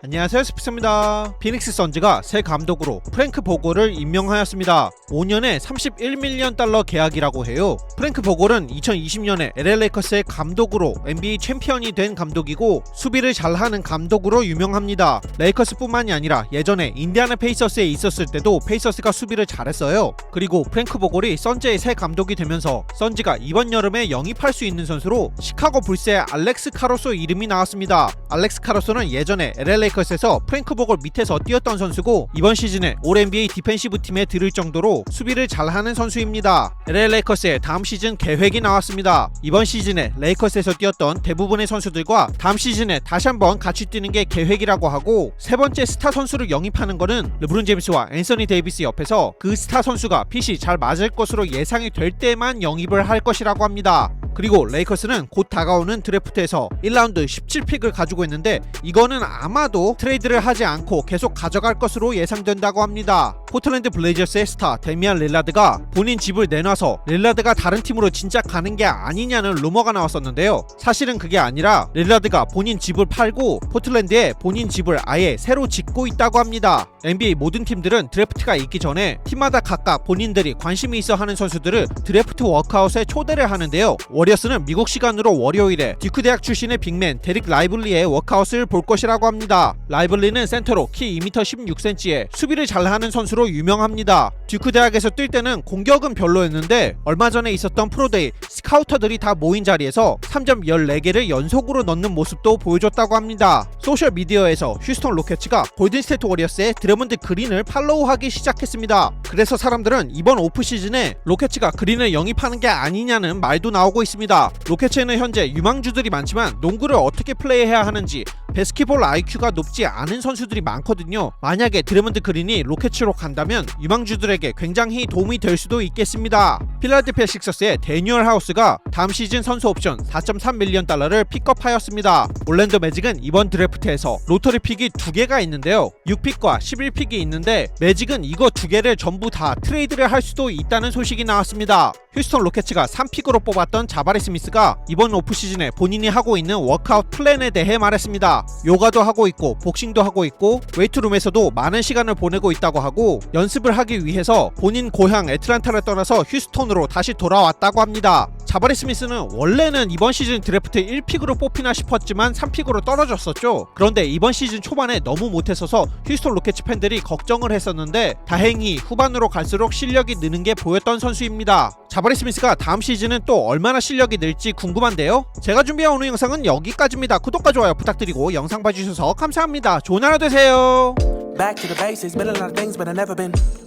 안녕하세요 스피스입니다. 피닉스 선즈가 새 감독으로 프랭크 보골을 임명하였습니다. 5년에 31밀리언 달러 계약이라고 해요. 프랭크 보골은 2020년에 LA 레이커스의 감독으로 NBA 챔피언이 된 감독이고 수비를 잘하는 감독으로 유명합니다. 레이커스뿐만이 아니라 예전에 인디아나 페이서스에 있었을 때도 페이서스가 수비를 잘했어요. 그리고 프랭크 보골이 선즈의 새 감독이 되면서 선즈가 이번 여름에 영입할 수 있는 선수로 시카고 불스의 알렉스 카로소 이름이 나왔습니다. 알렉스 카로소는 예전에 LA 레이커스에서 프랭크 보골 밑에서 뛰었던 선수고 이번 시즌에 올 NBA 디펜시브 팀에 들을 정도로 수비를 잘하는 선수입니다. LA 레이커스의 다음 시즌 계획이 나왔습니다. 이번 시즌에 레이커스에서 뛰었던 대부분의 선수들과 다음 시즌에 다시 한번 같이 뛰는 게 계획이라고 하고 세 번째 스타 선수를 영입하는 거는 르브론 제임스와 앤서니 데이비스 옆에서 그 스타 선수가 핏이 잘 맞을 것으로 예상이 될 때만 영입을 할 것이라고 합니다. 그리고 레이커스는 곧 다가오는 드래프트에서 1라운드 17픽을 가지고 있는데 이거는 아마도 트레이드를 하지 않고 계속 가져갈 것으로 예상된다고 합니다. 포틀랜드 블레이저스의 스타 데미안 릴라드가 본인 집을 내놔서 릴라드가 다른 팀으로 진짜 가는 게 아니냐는 루머가 나왔었는데요. 사실은 그게 아니라 릴라드가 본인 집을 팔고 포틀랜드에 본인 집을 아예 새로 짓 고 있다고 합니다. NBA 모든 팀들은 드래프트가 있기 전에 팀마다 각각 본인들이 관심이 있어 하는 선수들을 드래프트 워크아웃에 초대를 하는데요. 워리어스는 미국 시간으로 월요일에 듀크 대학 출신의 빅맨 데릭 라이블리의 워크아웃을 볼 것이라고 합니다. 라이블리는 센터로 키 2m 16cm에 수비를 잘하는 선수로 유명합니다. 듀크 대학에서 뛸 때는 공격은 별로였는데 얼마 전에 있었던 프로데이 스카우터들이 다 모인 자리에서 3점 14개를 연속으로 넣는 모습도 보여줬다고 합니다. 소셜 미디어에서 휴스턴 로켓츠가 골든스테이트 워리어스의 드래먼드 그린을 팔로우하기 시작했습니다. 그래서 사람들은 이번 오프 시즌에 로켓츠가 그린을 영입하는 게 아니냐는 말도 나오고 있습니다. 로켓츠에는 현재 유망주들이 많지만 농구를 어떻게 플레이해야 하는지 베스킷볼 IQ가 높지 않은 선수들이 많거든요. 만약에 드래먼드 그린이 로켓츠로 간다면 유망주들에게 굉장히 도움이 될 수도 있겠습니다. 필라델피아 식서스의 데니얼 하우스가 다음 시즌 선수 옵션 4.3밀리언 달러를 픽업하였습니다. 올랜도 매직은 이번 드래프트에서 로터리 픽이 두 개가 있는데요. 6픽과 11픽이 있는데 매직은 이거 두 개를 전부 다 트레이드를 할 수도 있다는 소식이 나왔습니다. 휴스턴 로켓츠가 3픽으로 뽑았던 자바리 스미스가 이번 오프 시즌에 본인이 하고 있는 워크아웃 플랜에 대해 말했습니다. 요가도 하고 있고 복싱도 하고 있고 웨이트룸에서도 많은 시간을 보내고 있다고 하고 연습을 하기 위해서 본인 고향 애틀란타를 떠나서 휴스턴으로 다시 돌아왔다고 합니다. 자바리 스미스는 원래는 이번 시즌 드래프트 1픽으로 뽑히나 싶었지만 3픽으로 떨어졌었죠. 그런데 이번 시즌 초반에 너무 못했어서 휴스턴 로켓츠 팬들이 걱정을 했었는데 다행히 후반으로 갈수록 실력이 느는 게 보였던 선수입니다. 자바리 스미스가 다음 시즌은 또 얼마나 실력이 늘지 궁금한데요. 제가 준비한 오늘 영상은 여기까지입니다. 구독과 좋아요 부탁드리고 영상 봐주셔서 감사합니다. 좋은 하루 되세요. Back to the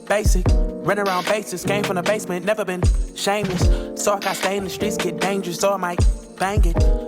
basics. Run around bases, came from the basement, never been shameless. So I got stay in the streets, get dangerous, so I might bang it.